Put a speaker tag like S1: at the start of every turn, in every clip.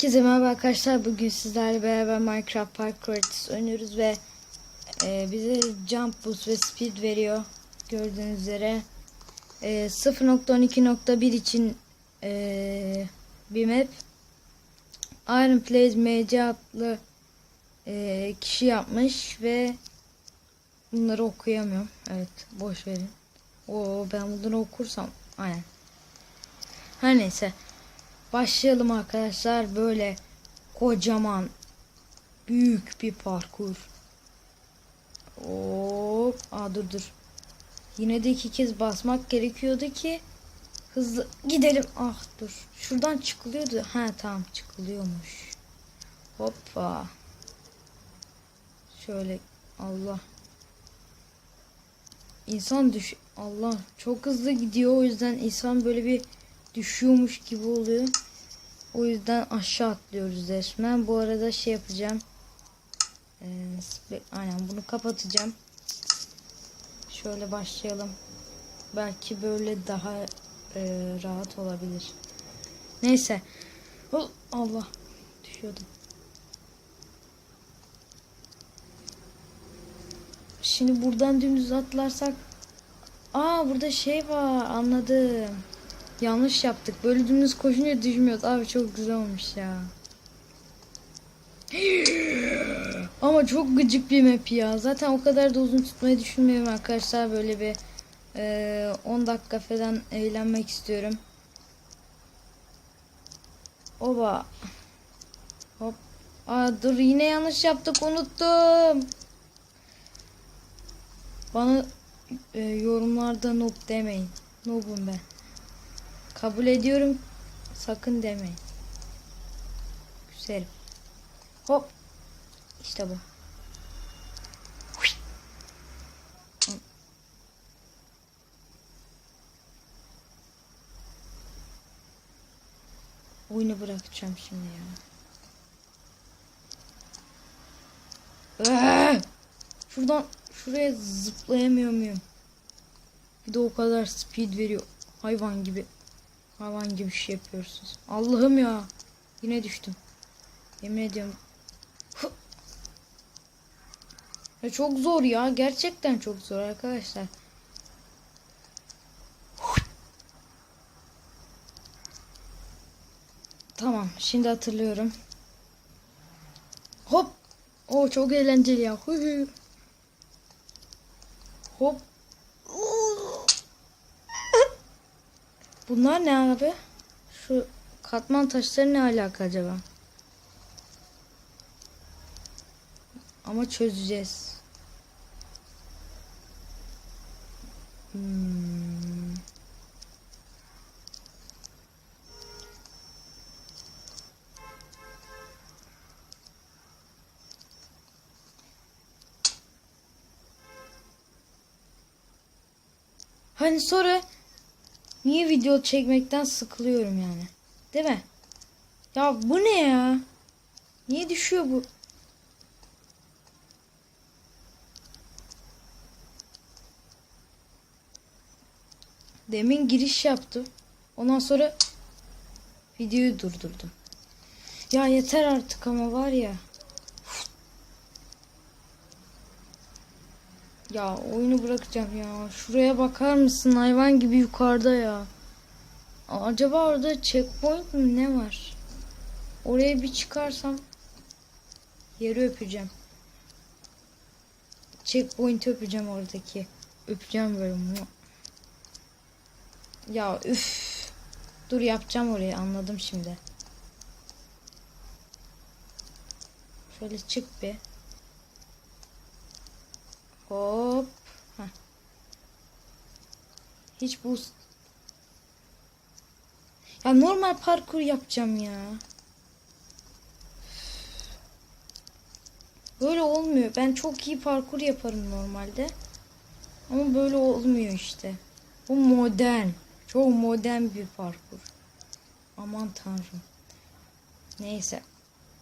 S1: Herkese merhaba arkadaşlar. Bugün sizlerle beraber Minecraft haritası oynuyoruz ve e, bize jump boost ve speed veriyor. Gördüğünüz üzere. E, 0.12.1 için e, bir map. Iron Plays MC adlı e, kişi yapmış ve bunları okuyamıyorum. Evet boş verin. Oo ben bunları okursam aynen. Her neyse. Başlayalım arkadaşlar. Böyle kocaman büyük bir parkur. Hop. Aa dur dur. Yine de iki kez basmak gerekiyordu ki hızlı gidelim. Ah dur. Şuradan çıkılıyordu. Ha tamam çıkılıyormuş. Hoppa. Şöyle Allah. İnsan düş Allah çok hızlı gidiyor o yüzden insan böyle bir düşüyormuş gibi oluyor. O yüzden aşağı atlıyoruz resmen. Bu arada şey yapacağım. Ee, aynen bunu kapatacağım. Şöyle başlayalım. Belki böyle daha e, rahat olabilir. Neyse. Oh, Allah. Düşüyordum. Şimdi buradan dümdüz atlarsak Aa burada şey var anladım. Yanlış yaptık. Böyle dümdüz koşunca düşmüyoruz. Abi çok güzel olmuş ya. Ama çok gıcık bir map ya. Zaten o kadar da uzun tutmayı düşünmüyorum arkadaşlar. Böyle bir e, 10 dakika falan eğlenmek istiyorum. Oba. Hop. Aa, dur yine yanlış yaptık unuttum. Bana e, yorumlarda noob demeyin. Noob'um ben. Kabul ediyorum. Sakın demeyin. Güzelim. Hop. İşte bu. Oyunu bırakacağım şimdi ya. Şuradan şuraya zıplayamıyor muyum? Bir de o kadar speed veriyor. Hayvan gibi. Hayvan gibi şey yapıyorsunuz. Allah'ım ya. Yine düştüm. Yemin ediyorum. Ya çok zor ya. Gerçekten çok zor arkadaşlar. Tamam. Şimdi hatırlıyorum. Hop. O çok eğlenceli ya. Hı hı. Hop. Bunlar ne abi? Şu katman taşları ne alaka acaba? Ama çözeceğiz. Hmm. Hani sonra Niye video çekmekten sıkılıyorum yani. Değil mi? Ya bu ne ya? Niye düşüyor bu? Demin giriş yaptım. Ondan sonra videoyu durdurdum. Ya yeter artık ama var ya. Ya oyunu bırakacağım ya. Şuraya bakar mısın? Hayvan gibi yukarıda ya. Acaba orada checkpoint mi ne var? Oraya bir çıkarsam yeri öpeceğim. Checkpoint öpeceğim oradaki. Öpeceğim böyle bunu. Ya üf. Dur yapacağım orayı anladım şimdi. Şöyle çık bir. Hop. Heh. Hiç boost. Ya normal parkur yapacağım ya. Böyle olmuyor. Ben çok iyi parkur yaparım normalde. Ama böyle olmuyor işte. Bu modern. Çok modern bir parkur. Aman tanrım. Neyse.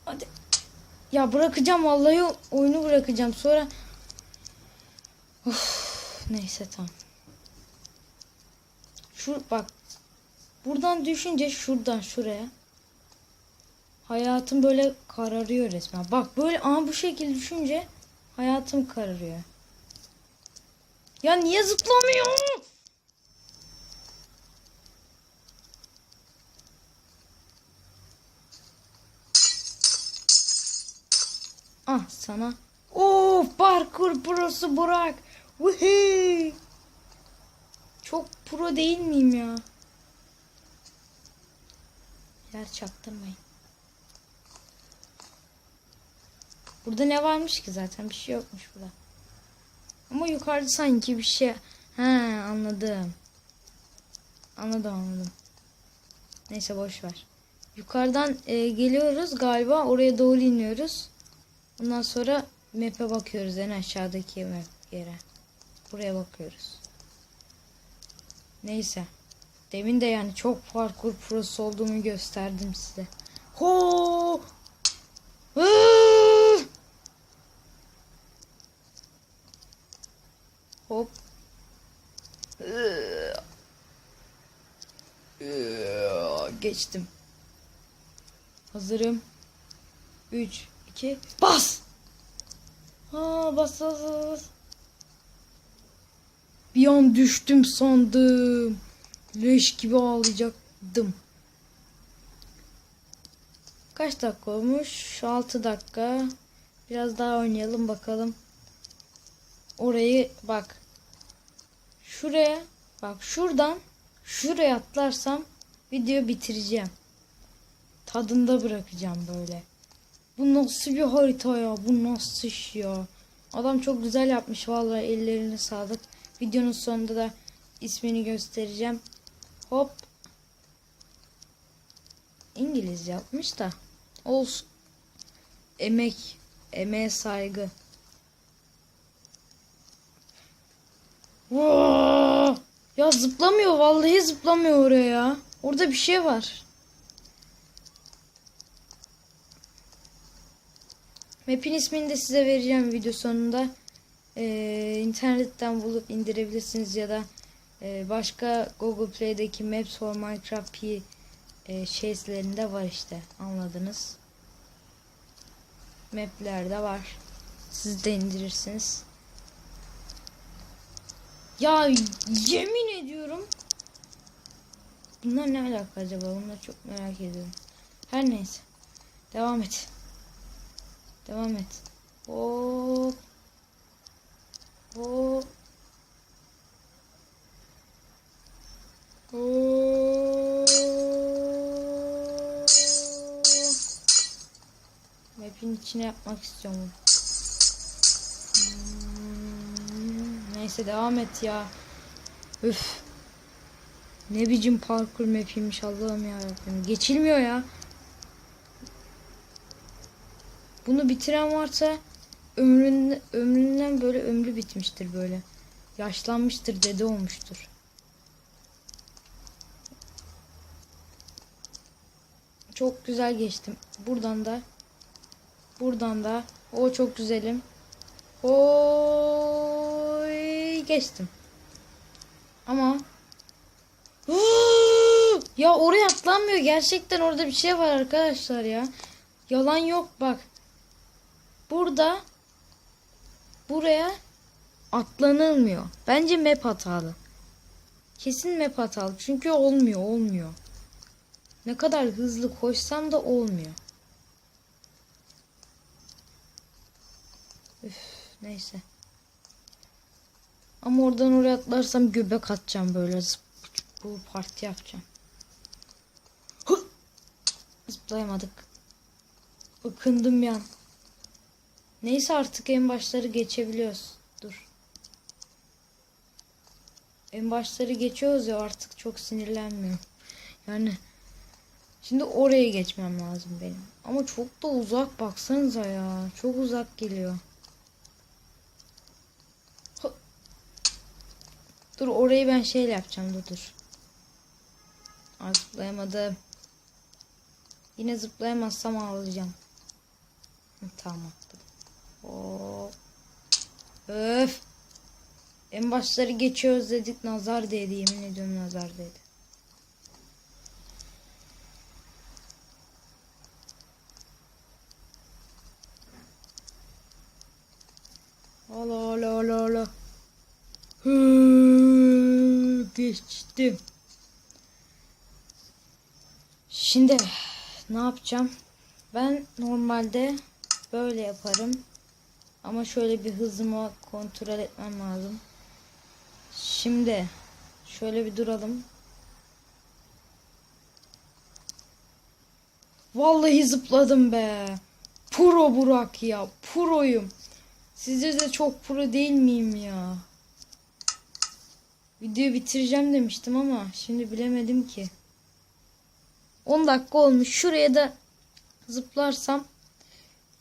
S1: Hadi. Ya bırakacağım vallahi oyunu bırakacağım. Sonra Of, neyse tamam. Şu bak. Buradan düşünce şuradan şuraya. hayatım böyle kararıyor resmen. Bak böyle ama bu şekilde düşünce hayatım kararıyor. Ya niye zıplamıyor? Ah sana. Of parkur prosu Burak. Vuhey. Çok pro değil miyim ya? Yer çaktırmayın. Burada ne varmış ki zaten bir şey yokmuş burada. Ama yukarıda sanki bir şey. He anladım. Anladım anladım. Neyse boş ver. Yukarıdan e, geliyoruz galiba oraya doğru iniyoruz. Ondan sonra map'e bakıyoruz en aşağıdaki map yere. Buraya bakıyoruz. Neyse. Demin de yani çok parkur prosu olduğumu gösterdim size. Ho! Hop. Geçtim. Hazırım. 3 2 bas. Ha bas bas bas. Bir an düştüm sandım. Leş gibi ağlayacaktım. Kaç dakika olmuş? 6 dakika. Biraz daha oynayalım bakalım. Orayı bak. Şuraya bak şuradan şuraya atlarsam video bitireceğim. Tadında bırakacağım böyle. Bu nasıl bir harita ya? Bu nasıl iş ya? Adam çok güzel yapmış vallahi ellerine sağlık. Videonun sonunda da ismini göstereceğim. Hop. İngiliz yapmış da. Olsun. Emek. Emeğe saygı. Ya zıplamıyor vallahi zıplamıyor oraya ya. Orada bir şey var. Map'in ismini de size vereceğim video sonunda. Ee, internetten bulup indirebilirsiniz ya da e, başka Google Play'deki Maps for Minecraft P e, şeyslerinde var işte. Anladınız. Map'lerde var. Siz de indirirsiniz. Ya yemin ediyorum. Bunlar ne alaka acaba? Bunları çok merak ediyorum. Her neyse. Devam et. Devam et. Hop. İçine yapmak istiyorum. Hmm, Neyse devam et ya. Üf. Ne biçim parkur map'iymiş Allah'ım ya Geçilmiyor ya. Bunu bitiren varsa ömründen, ömründen böyle ömrü bitmiştir böyle. Yaşlanmıştır, dede olmuştur. Çok güzel geçtim. Buradan da buradan da o çok güzelim. Oy geçtim. Ama ya oraya atlanmıyor. Gerçekten orada bir şey var arkadaşlar ya. Yalan yok bak. Burada buraya atlanılmıyor. Bence map hatalı. Kesin map hatalı. Çünkü olmuyor, olmuyor. Ne kadar hızlı koşsam da olmuyor. Üf, neyse. Ama oradan oraya atlarsam göbek atacağım böyle. Bu parti yapacağım. Zıplayamadık. Ikındım bir an. Neyse artık en başları geçebiliyoruz. Dur. En başları geçiyoruz ya artık çok sinirlenmiyorum. Yani şimdi oraya geçmem lazım benim. Ama çok da uzak baksanıza ya. Çok uzak geliyor. Dur orayı ben şeyle yapacağım dur dur. Zıplayamadım. Yine zıplayamazsam ağlayacağım. Tamam. Hop. Öf. En başları geçiyoruz dedik nazar değdi yemin ediyorum nazar değdi. Hı, Geçtim. Şimdi ne yapacağım? Ben normalde böyle yaparım. Ama şöyle bir hızımı kontrol etmem lazım. Şimdi şöyle bir duralım. Vallahi zıpladım be. Pro Burak ya. Proyum. Sizce de çok pro değil miyim ya? Videoyu bitireceğim demiştim ama şimdi bilemedim ki. 10 dakika olmuş. Şuraya da zıplarsam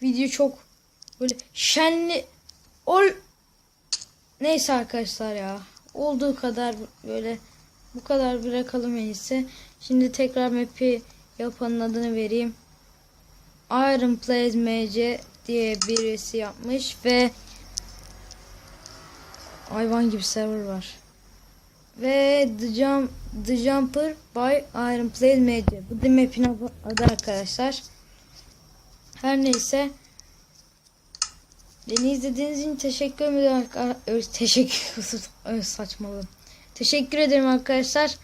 S1: video çok böyle şenli ol neyse arkadaşlar ya olduğu kadar böyle bu kadar bırakalım en iyisi. Şimdi tekrar map'i yapanın adını vereyim. Iron Plays MC diye birisi yapmış ve hayvan gibi server var. Ve The, Jump, The Jumper by Iron Plays MC. Bu da map'in adı arkadaşlar. Her neyse. Beni izlediğiniz için teşekkür ederim. Teşekkür Ö, saçmalığım. Teşekkür ederim arkadaşlar.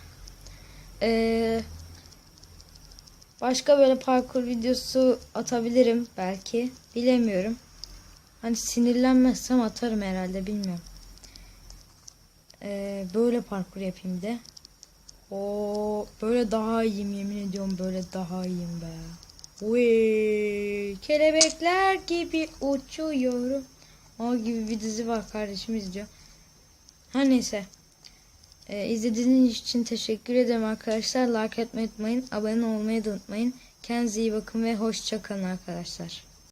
S1: Ee, başka böyle parkur videosu atabilirim belki. Bilemiyorum. Hani sinirlenmezsem atarım herhalde bilmiyorum. Ee, böyle parkur yapayım de. O böyle daha iyiyim yemin ediyorum böyle daha iyiyim be. Uy, kelebekler gibi uçuyorum. O gibi bir dizi var kardeşim izliyor. Her neyse. Ee, izlediğiniz için teşekkür ederim arkadaşlar. Like etmeyi unutmayın. Abone olmayı da unutmayın. Kendinize iyi bakın ve hoşça kalın arkadaşlar.